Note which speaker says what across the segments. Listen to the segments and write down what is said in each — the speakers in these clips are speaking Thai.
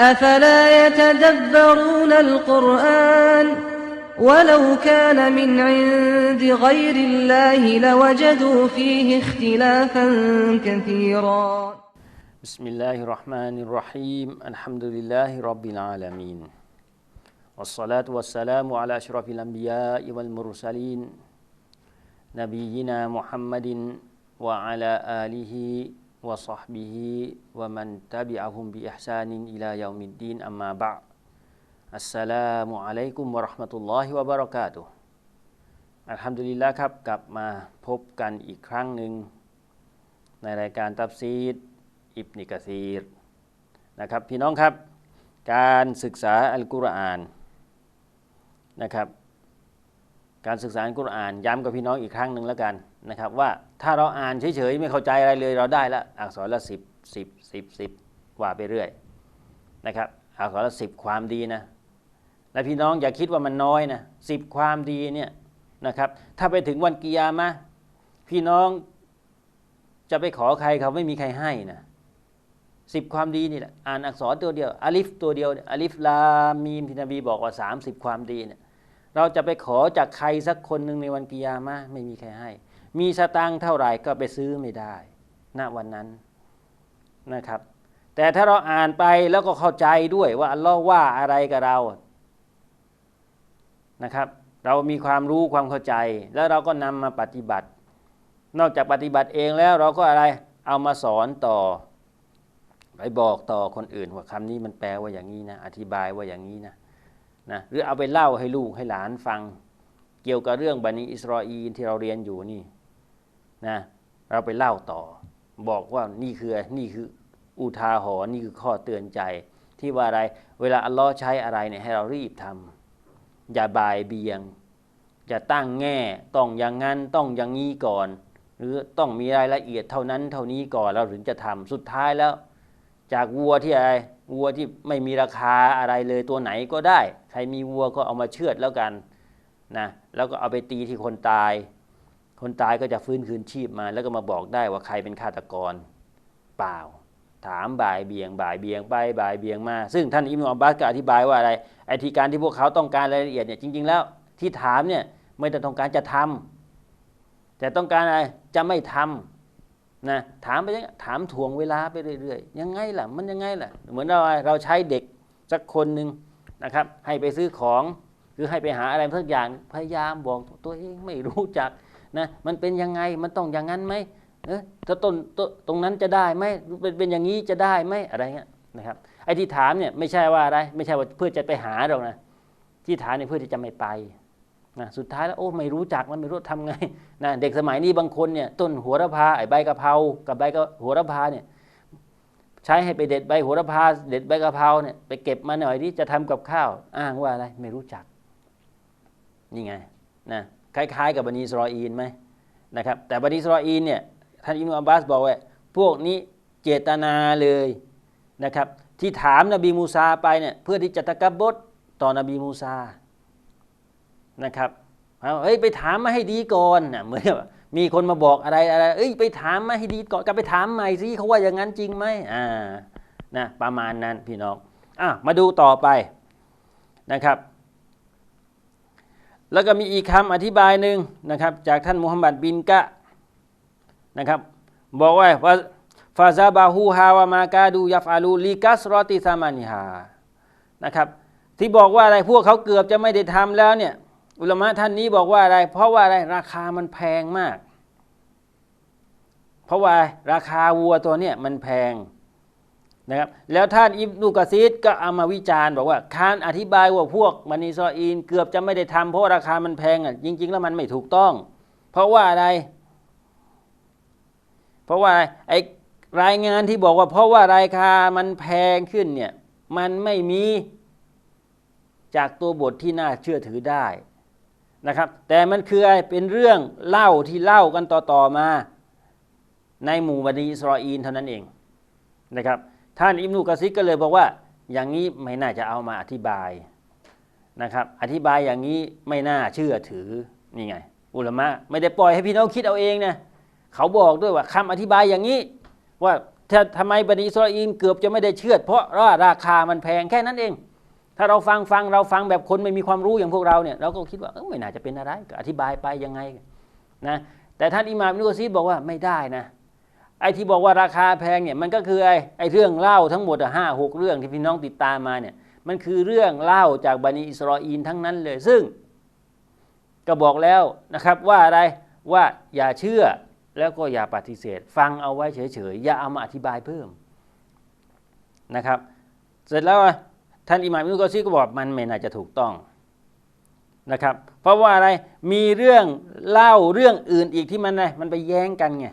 Speaker 1: أفلا يتدبرون القرآن ولو كان من عند غير الله لوجدوا فيه اختلافا كثيرا.
Speaker 2: بسم الله الرحمن الرحيم. الحمد لله رب العالمين. والصلاة والسلام على أشرف الأنبياء والمرسلين نبينا محمد وعلى آله وصحبه ومن تبعهم بإحسان إلى يوم الدين أما بعد السلام عليكم ورحمة الله وبركاته อัลฮัมดุลิลละครับกลับมาพบกันอีกครั้งหนึ่ง ในรายการตับซีด อิบนิกะซีรนะครับพี่น้องครับ การศึกษาอัลกุรอานนะครับ การศึกษาอัลกุรอานย้ำกับพี่น้องอีกครั้งหนึ่งแล้วกัน นะครับว่าถ้าเราอ่านเฉยๆไม่เข้าใจอะไรเลยเราได้ละอักษรละสิบสิบสิบสิบว่าไปเรื่อยนะครับอักษรละสิบความดีนะและพี่น้องอย่าคิดว่ามันน้อยนะสิบความดีเนี่ยนะครับถ้าไปถึงวันกิยามะพี่น้องจะไปขอใครเขาไม่มีใครให้นะสิบความดีนี่แหละอ่านอักษรตัวเดียวอาลิฟตัวเดียวอาลิฟลามีมที่นบีบอกว่าสามสิบความดีเนี่ยเราจะไปขอจากใครสักคนหนึ่งในวันกิยามะไม่มีใครให้ มีสตังค์เท่าไหร่ก็ไปซื้อไม่ได้ ณวันนั้นนะครับ แต่ถ้าเราอ่านไปแล้วก็เข้าใจด้วยว่าอัลลอฮ์ว่าอะไรกับเรานะครับ เรามีความรู้ความเข้าใจ แล้วเราก็นำมาปฏิบัติ นอกจากปฏิบัติเองแล้วเราก็อะไรเอามาสอนต่อไปบอกต่อคนอื่นว่าคำนี้มันแปลว่าอย่างนี้นะอธิบายว่าอย่างนี้นะนะหรือเอาไปเล่าให้ลูกให้หลานฟัง เกี่ยวกับเรื่องบันิอิสราอีลที่เราเรียนอยู่นี่ นะเราไปเล่าต่อ บอกว่านี่คือนี่คืออุทาหรณ์นี่คือข้อเตือนใจ ที่ว่าอะไรเวลาอัลลอฮ์ใช้อะไรเนี่ยให้เรารีบทำอย่าบายเบียง อย่าตั้งแง่ต้องอย่างนั้นต้องอย่างนี้ก่อน หรือต้องมีรายละเอียดเท่านั้นเท่านี้ก่อนเราถึงจะทำสุดท้ายแล้ว จากวัวที่อะไรวัวที่ไม่มีราคาอะไรเลยตัวไหนก็ได้ ใครมีวัวก็เอามาเชือดแล้วกันนะแล้วก็เอาไปตีที่คนตาย คนตายก็จะฟื้นคืนชีพมา แล้วก็มาบอกได้ว่าใครเป็นฆาตกรเปล่า ถามบ่ายเบียง บ่ายเบียงไปบ่ายเบียงมา ซึ่งท่านอิมอับบาสก็อธิบายว่าอะไรไอที่การที่พวกเขาต้องการรายละเอียดเนี่ยจริง ๆ แล้วที่ถามเนี่ยไม่ได้ต้องการจะทำแต่ต้องการอะไรจะไม่ทำนะถามไปถามถ่วงเวลาไปเรื่อยๆยังไงล่ะมันยังไงล่ะ เหมือนเราเราใช้เด็กสักคนหนึ่งนะครับ ให้ไปซื้อของ หรือให้ไปหาอะไรสักอย่างพยายามบอกตัวเองไม่รู้จัก นะมันเป็นยังไงมันต้องอย่างนั้นไหมเออถ้าต้นตตรงนั้นจะได้ไหมเป็นเป็นอย่างนี้จะได้ไหมอะไรเงี้ยนะครับไอ้ที่ถามเนี่ยไม่ใช่ว่าอะไรไม่ใช่ว่าเพื่อจะไปหาเรานะที่ถามเนี่ยเพื่อที่จะไม่ไปนะสุดท้ายแล้วโอ้ไม่รู้จักมันไม่รู้ทำไงนะเด็กสมัยนี้บางคนเนี่ยต้นหัวระพาไอ้ใบกะเพรากับใบกะหัวระพาเนี่ยใช้ให้ไปเด็ดใบหัวระพาเด็ดใบกะเพราเนี่ยไปเก็บมาหน่อยที่จะทำกับข้าว อ้างว่าอะไรไม่รู้จัก นี่ไงนะ คล้ายๆ กับบันิสรออีนไหมนะครับแต่บันิสรออีนเนี่ยท่านอิมามอับบาสบอกว่าพวกนี้เจตนาเลยนะครับที่ถามนบีมูซาไปเนี่ยเพื่อที่จะตะกบดต่อนบีมูซานะครับเฮ้ยไปถามมาให้ดีก่อนนะเหมือนมีคนมาบอกอะไรอะไรเอ้ยไปถามมาให้ดีก่อนกลับไปถามใหม่สิเขาว่าอย่างนั้นจริงไหมอ่านะประมาณนั้นพี่น้องอะมาดูต่อไปนะครับ แล้วก็มีอีกคำอธิบายหนึ่งนะครับ จากท่านมุฮัมมัดบินกะนะครับ บอกว่าฟาซาบาฮูฮาวามากาดูยัฟอาลูลิกัสรอติซามานิฮานะครับ ที่บอกว่าอะไรพวกเขาเกือบจะไม่ได้ทำแล้วเนี่ยอุลมะท่านนี้บอกว่าอะไร เพราะว่าอะไรราคามันแพงมาก เพราะว่าราคาวัวตัวเนี้ยมันแพง นะครับแล้วท่านอิบนุกะซีดก็เอามาวิจารณ์บอกว่าการอธิบายว่าพวกมันิซออีนเกือบจะไม่ได้ทำเพราะราคามันแพงอะจริง ๆ แล้วมันไม่ถูกต้อง เพราะว่าอะไร เพราะว่าไอรายงานที่บอกว่าเพราะว่าราคามันแพงขึ้นเนี่ยมันไม่มีจากตัวบทที่น่าเชื่อถือได้นะครับ แต่มันคืออะไรเป็นเรื่องเล่าที่เล่ากันต่อๆมา ในหมู่บันิอิสราอีนเท่านั้นเองนะครับ ท่านอิมนุกะซิกก็เลยบอกว่า อย่างนี้ไม่น่าจะเอามาอธิบายนะครับ อธิบายอย่างนี้ไม่น่าเชื่อถือนี่ไง อุลามะไม่ได้ปล่อยให้พี่น้องคิดเอาเองนะเขาบอกด้วยว่าคำอธิบายอย่างนี้ ว่าถ้าทำไมบันิอิสราเอลเกือบจะไม่ได้เชื่อเพราะว่าราคามันแพงแค่นั้นเอง ถ้าเราฟังฟังเราฟังแบบคนไม่มีความรู้อย่างพวกเราเนี่ยเราก็คิดว่าเอ้าไม่น่าจะเป็นอะไรก็อธิบายไปยังไงนะแต่ท่านอิหม่ามอิบนุกะซีบอกว่าไม่ได้นะ ไอ้ที่บอกว่าราคาแพงเนี่ยมันก็คือไอ้ไอ้เรื่องเล่าทั้งหมดอห้าหกเรื่องที่พี่น้องติดตามมาเนี่ยมันคือเรื่องเล่าจากบันิอิสราเอลทั้งนั้นเลย ซึ่ง ก็บอกแล้วนะครับว่าอะไรว่าอย่าเชื่อแล้วก็อย่าปฏิเสธ ฟังเอาไว้เฉยๆอย่าเอามาอธิบายเพิ่มนะครับ เสร็จแล้วท่านอิหม่ามอิบนุกะซีก็บอกมันไม่น่าจะถูกต้องนะครับ เพราะว่าอะไรมีเรื่องเล่าเรื่องอื่นอีกที่มันอะไรมันไปแย้งกันไง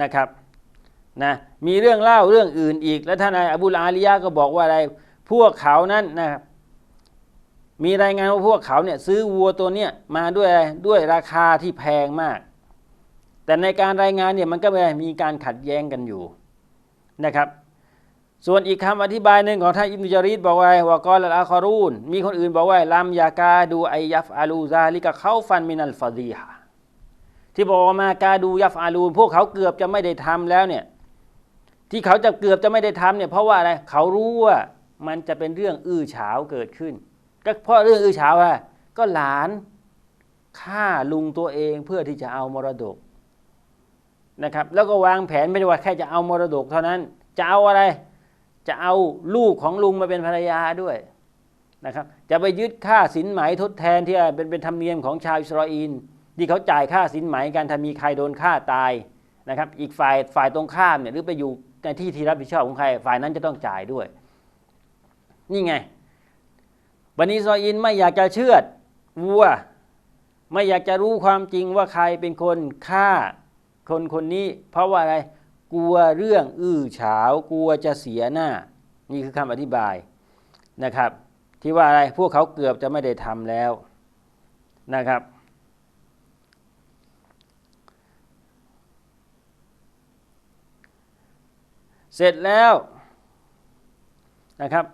Speaker 2: นะครับนะมีเรื่องเล่าเรื่องอื่นอีก แล้วท่านนายอบูลอาลียะก็บอกว่าอะไรพวกเขานั้นนะครับมีรายงานว่าพวกเขาเนี่ยซื้อวัวตัวเนี้ยมาด้วยด้วยราคาที่แพงมาก แต่ในการรายงานเนี่ยมันก็มีการขัดแย้งกันอยู่นะครับ ส่วนอีกคำอธิบายหนึ่งของท่านอิบนุจารีดบอกว่าว่ากอลอาคารูนมีคนอื่นบอกว่าลัมยากาดูไอยัฟอาลูซาลิกะเขาฟันมินัลฟาดีฮะ ที่บอกมากาดูยัฟอาลูนพวกเขาเกือบจะไม่ได้ทำแล้วเนี่ย ที่เขาจะเกือบจะไม่ได้ทำเนี่ยเพราะว่าอะไรเขารู้ว่ามันจะเป็นเรื่องอื้อฉาวเกิดขึ้น ก็เพราะเรื่องอื้อฉาวอะก็หลานฆ่าลุงตัวเองเพื่อที่จะเอามรดกนะครับ แล้วก็วางแผนไม่ได้ว่าแค่จะเอามรดกเท่านั้น จะเอาอะไร จะเอาลูกของลุงมาเป็นภรรยาด้วยนะครับ จะไปยึดค่าสินไหมทดแทนที่เป็นเป็นธรรมเนียมของชาวอิสราเอล ที่เขาจ่ายค่าสินไหมกันถ้ามีใครโดนฆ่าตายนะครับ อีกฝ่ายฝ่ายตรงข้ามเนี่ยหรือไปอยู่ในที่ที่รับผิดชอบของใครฝ่ายนั้นจะต้องจ่ายด้วย นี่ไงบันิอิสราเอลไม่อยากจะเชื่อดวัว ไม่อยากจะรู้ความจริงว่าใครเป็นคนฆ่าคนคนนี้ เพราะว่าอะไรกลัวเรื่องอื้อฉาวกลัวจะเสียหน้า นี่คือคำอธิบายนะครับ ที่ว่าอะไรพวกเขาเกือบจะไม่ได้ทำแล้วนะครับ เสร็จแล้วนะครับ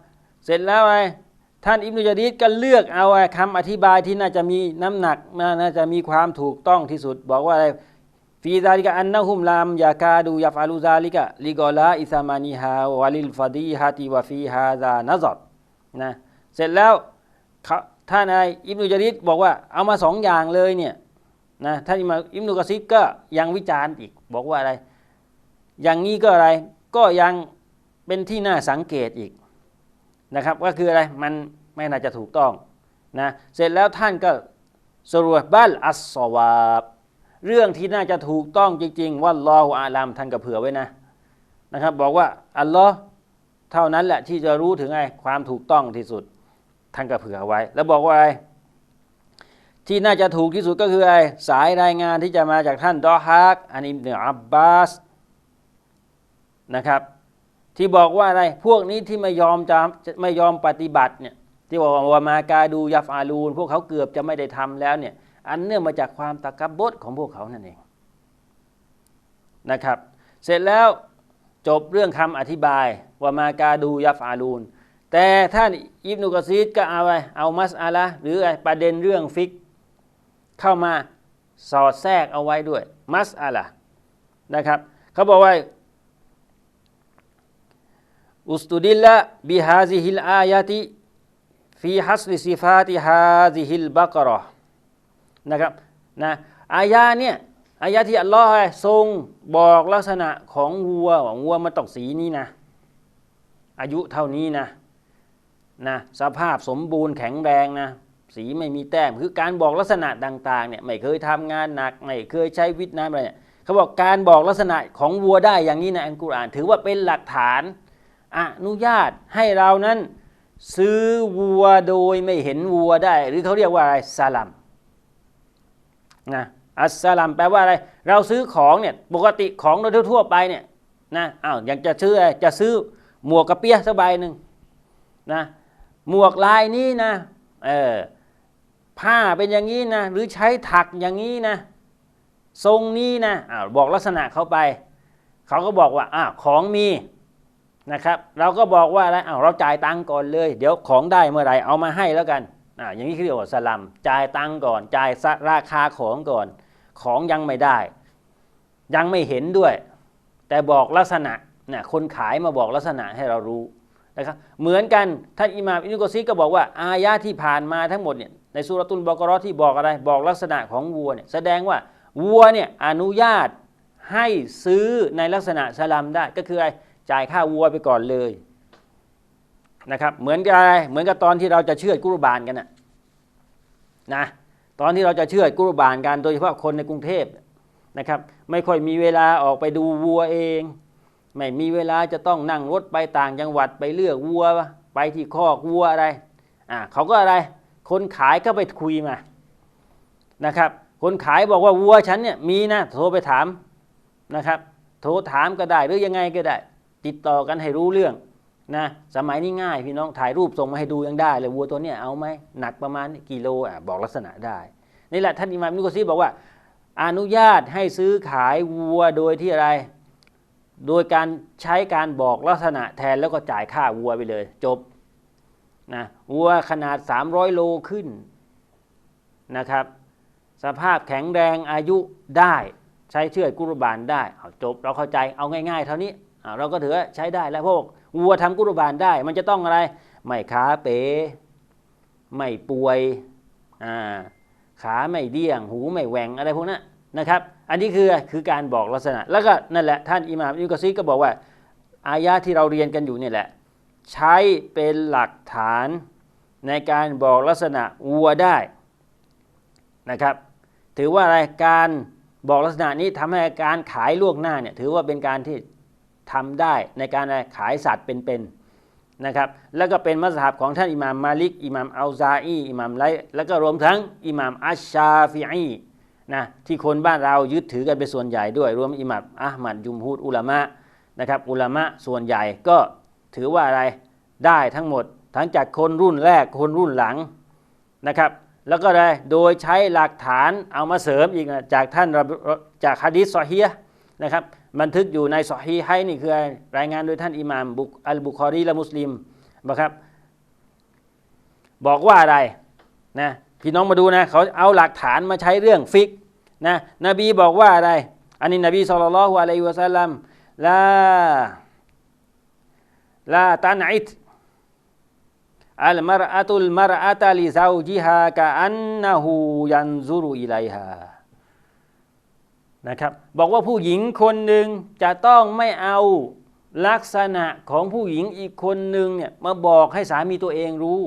Speaker 2: เสร็จแล้วไอ้ท่านอิบนุจารีดก็เลือกเอาไอ้คำอธิบายที่น่าจะมีน้ำหนักน่าจะมีความถูกต้องที่สุด บอกว่าอะไรฟีซาลิกะอันนะฮุมลามยากาดูยัฟาลูซาลิกะลิกอลาอิซามานิฮาวะลิลฟาดีฮาติวะฟีฮาซานะซอดนะเสร็จแล้วท่านไอ้อิบนุจารีดบอกว่าเอามาสองอย่างเลยเนี่ยนะท่านอิมาอิบนุกะซิดก็ยังวิจารณ์อีก บอกว่าอะไร อย่างนี้ก็อะไร ก็ยังเป็นที่น่าสังเกตอีกนะครับ ก็คืออะไรมันไม่น่าจะถูกต้องนะเสร็จแล้วท่านก็สรุปบัลอัสซอวาบเรื่องที่น่าจะถูกต้องจริง ๆ ว่าลออาลามท่านก็เผื่อไว้นะนะครับ บอกว่าอัลลอฮ์เท่านั้นแหละที่จะรู้ถึงไอ้ความถูกต้องที่สุดท่านก็เผื่อไว้ แล้วบอกว่าอะไรที่น่าจะถูกที่สุดก็คือไอ้สายรายงานที่จะมาจากท่านดอฮักอันอิบเนอับบาส นะครับ ที่บอกว่าอะไรพวกนี้ที่ไม่ยอมจะไม่ยอมปฏิบัติเนี่ยที่บอกว่ามากาดูยัฟอาลูน พวกเขาเกือบจะไม่ได้ทำแล้วเนี่ยอันเนื่องมาจากความตะกับบดของพวกเขานั่นเองนะครับ เสร็จแล้วจบเรื่องคำอธิบายว่ามากาดูยัฟอาลูน แต่ท่านอิบนุกะซีดก็เอาไปเอามัสอาละหรือประเด็นเรื่องฟิก เข้ามาสอดแทรกเอาไว้ด้วย มัสอาละนะครับเขาบอกว่า อุสตุดิลละบิฮาซิฮิลอายะติฟีฮัสลิซิฟาติฮาซิบักรอนะครับนะอายะเนี่ยอายะที่อัลลอฮ์ทรงบอกลักษณะของวัวว่าวัวมาตกสีนี้นะ อายุเท่านี้นะนะสภาพสมบูรณ์แข็งแรงนะสีไม่มีแต้มคือการบอกลักษณะต่างๆเนี่ยไม่เคยทำงานหนักไม่เคยใช้วิตน้ำอะไรเนี่ยเขาบอกการบอกลักษณะของวัวได้อย่างนี้ในอัลกุรอาน ถือว่าเป็นหลักฐาน อนุญาตให้เรานั้น ซื้อวัวโดยไม่เห็นวัวได้ หรือเขาเรียกว่าอะไรสลัมนะอัสสลัมแปลว่าอะไร เราซื้อของเนี่ยปกติของโดยทั่วไปเนี่ยนะอ้าวอยากจะซื้ออะไรจะซื้อหมวกกระเปียสบายหนึ่งนะหมวกลายนี้นะเออผ้าเป็นอย่างนี้นะหรือใช้ถักอย่างนี้นะทรงนี้นะอ้าวบอกลักษณะเขาไป เขาก็บอกว่าอ้าวของมี นะครับ เราก็บอกว่าอะไรเอาเราจ่ายตังก่อนเลย เดี๋ยวของได้เมื่อไหร่เอามาให้แล้วกันอ่าอย่างนี้คือเรียกว่าสลัมจ่ายตังก่อน จ่ายราคาของก่อน ของยังไม่ได้ ยังไม่เห็นด้วย แต่บอกลักษณะนะคนขายมาบอกลักษณะให้เรารู้นะครับเหมือนกันท่านอิหม่ามอินุกซีก็บอกว่าอายะที่ผ่านมาทั้งหมดเนี่ยในสุรตุลบากราะห์ที่บอกอะไรบอกลักษณะของวัวเนี่ยแสดงว่าวัวเนี่ยอนุญาตให้ซื้อในลักษณะสลัมได้ก็คืออะไร จ่ายค่าวัวไปก่อนเลยนะครับเหมือนกับอะไรเหมือนกับตอนที่เราจะเชื่อกุรบานกันนะนะตอนที่เราจะเชื่อกุรบานกันโดยเฉพาะคนในกรุงเทพนะครับ ไม่ค่อยมีเวลาออกไปดูวัวเอง ไม่มีเวลาจะต้องนั่งรถไปต่างจังหวัดไปเลือกวัว ไปที่คอกวัวอะไรอ่าเขาก็อะไร คนขายก็ไปคุยมานะครับ คนขายบอกว่าวัวฉันเนี่ยมีนะโทรไปถามนะครับ โทรถามก็ได้หรือยังไงก็ได้ ติดต่อกันให้รู้เรื่องนะสมัยนี้ง่ายพี่น้องถ่ายรูปส่งมาให้ดูยังได้เลยวัวตัวนี้เอาไหมหนักประมาณกิโลอะบอกลักษณะได้นี่แหละท่านอิมามนุกซีบอกว่า อนุญาตให้ซื้อขายวัวโดยที่อะไร โดยการใช้การบอกลักษณะแทนแล้วก็จ่ายค่าวัวไปเลย จบนะวัวขนาด 300 โลขึ้นนะครับ สภาพแข็งแรงอายุได้ใช้เชือดกุรบานได้เอาจบเราเข้าใจเอาง่าย ๆ เท่านี้ เราก็ถือว่าใช้ได้แล้วพวกวัวทำกุรบานได้ มันจะต้องอะไร ไม่ขาเป๋ไม่ป่วยขาไม่เดี้ยง หูไม่แหว่งอะไรพวกนั้นนะครับ อันนี้คือคือการบอกลักษณะ แล้วก็นั่นแหละท่านอิหม่ามอิบนุกซีก็บอกว่า อายะที่เราเรียนกันอยู่เนี่ยแหละ ใช้เป็นหลักฐานในการบอกลักษณะวัวได้นะครับ ถือว่าอะไรการบอกลักษณะนี้ทำให้การขายล่วงหน้าเนี่ยถือว่าเป็นการที่ ทำได้ในการขายสัตว์เป็นๆนะครับ แล้วก็เป็นมัสฮับของท่านอิหม่ามมาลิกอิหม่ามอัลซาอีอิหม่ามไลแล้วก็รวมทั้งอิหม่ามอัชชาฟิอีนะที่คนบ้านเรายึดถือกันเป็นส่วนใหญ่ด้วย รวมอิหม่ามอัลมัดยุมฮูดอุลามะนะครับอุลามะส่วนใหญ่ก็ถือว่าอะไรได้ทั้งหมดทั้งจากคนรุ่นแรกคนรุ่นหลังนะครับแล้วก็ได้โดยใช้หลักฐานเอามาเสริมอีกนะจากท่านจากฮะดิษซอฮียนะครับ บันทึกอยู่ในซอฮีให้นี่คือรายงานโดยท่านอิหม่ามบุอัลบุคอรีและมุสลิมนะครับ บอกว่าอะไรนะพี่น้องมาดูนะเขาเอาหลักฐานมาใช้เรื่องฟิกนะนบีบอกว่าอะไร อันนี้นบีสุลต่านละฮ์อะลัยฮิวะสัลลัมลาลาตันอิตอัลมารอะตุลมารอะตะลิซาวจิฮากะอันนะฮูยันซุรุอิไลฮา นะครับบอกว่าผู้หญิงคนหนึ่งจะต้องไม่เอาลักษณะของผู้หญิงอีกคนหนึ่งเนี่ยมาบอกให้สามีตัวเองรู้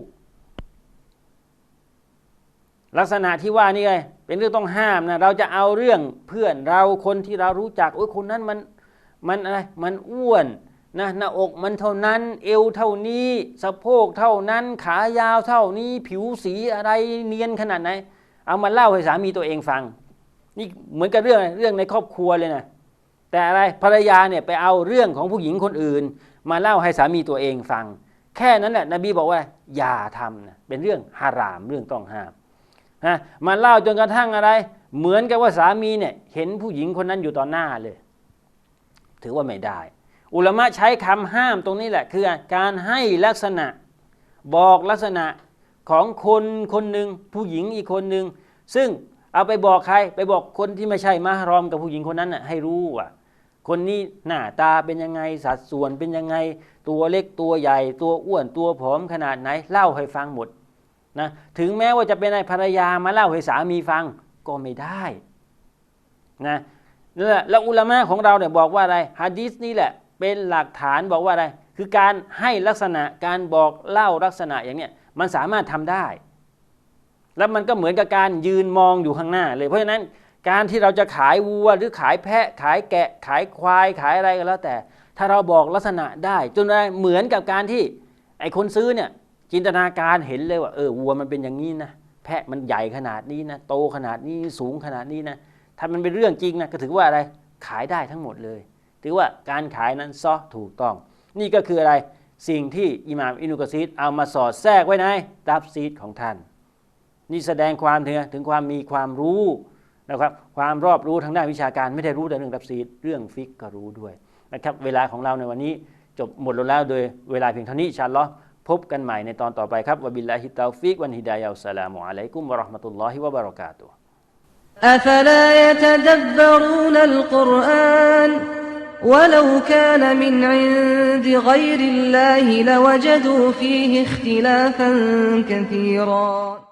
Speaker 2: ลักษณะที่ว่านี่ไงเป็นเรื่องต้องห้ามนะเราจะเอาเรื่องเพื่อนเราคนที่เรารู้จักโอ้ยคนนั้นมันมันอะไรมันอ้วนนะหน้าอกมันเท่านั้น เอวเท่านี้สะโพกเท่านั้นขายาวเท่านี้ผิวสีอะไรเนียนขนาดไหน เอามาเล่าให้สามีตัวเองฟัง นี่เหมือนกับเรื่องเรื่องในครอบครัวเลยนะแต่อะไรภรรยาเนี่ยไปเอาเรื่องของผู้หญิงคนอื่น มาเล่าให้สามีตัวเองฟัง แค่นั้นแหละนบีบอกว่า อย่าทำนะเป็นเรื่องฮารามเรื่องต้องห้ามนะมาเล่าจนกระทั่งอะไร เหมือนกับว่าสามีเนี่ยเห็นผู้หญิงคนนั้นอยู่ต่อหน้าเลย ถือว่าไม่ได้ อุลมะใช้คำห้ามตรงนี้แหละ คือการให้ลักษณะบอกลักษณะของคนคนหนึ่งผู้หญิงอีกคนหนึ่งซึ่ง เอาไปบอกใคร ไปบอกคนที่ไม่ใช่มารอมกับผู้หญิงคนนั้นน่ะให้รู้ว่าคนนี้หน้าตาเป็นยังไงสัดส่วนเป็นยังไง ตัวเล็กตัวใหญ่ ตัวอ้วนตัวผอมขนาดไหน เล่าให้ฟังหมดนะถึงแม้ว่าจะเป็นนายภรรยามาเล่าให้สามีฟังก็ไม่ได้นะนั่นแหละแล้วอุลามะของเราเนี่ยบอกว่าอะไรฮะดีษนี่แหละเป็นหลักฐานบอกว่าอะไร คือการให้ลักษณะการบอกเล่าลักษณะอย่างเนี้ยมันสามารถทำได้ แล้วมันก็เหมือนกับการยืนมองอยู่ข้างหน้า เลยเพราะฉะนั้นการที่เราจะขายวัวหรือขายแพะ ขายแกะ ขายควายขายอะไรก็แล้วแต่ ถ้าเราบอกลักษณะได้จนได้เหมือนกับการที่ไอ้คนซื้อเนี่ยจินตนาการเห็นเลยว่าเออวัวมันเป็นอย่างนี้นะแพะมันใหญ่ขนาดนี้นะโตขนาดนี้สูงขนาดนี้นะถ้ามันเป็นเรื่องจริงนะก็ถือว่าอะไรขายได้ทั้งหมดเลย ถือว่าการขายนั้นซอถูกต้อง นี่ก็คืออะไรสิ่งที่อิหม่ามอินุกะซีดเอามาสอดแทรกไว้ในดับซีดของท่าน นี่แสดงความถึงถึงความมีความรู้นะครับความรอบรู้ทางด้านวิชาการไม่ได้รู้แต่เรื่องดับซีดเรื่องฟิกก็รู้ด้วยนะครับเวลาของเราในวันนี้จบหมดลงแล้วโดยเวลาเพียงเท่านี้อินชาอัลลอฮ์พบกันใหม่ในตอนต่อไปครับวะบิลลาฮิตตาฟิกวันฮิดายะอัสสลามุอะลัยกุมวะเราะห์มะตุลลอฮิวะบะเราะกาตุฮ์
Speaker 1: أفلا يتدبرون القرآن ولو كان من عند غير الله لوجدوا فيه اختلافا كثيرا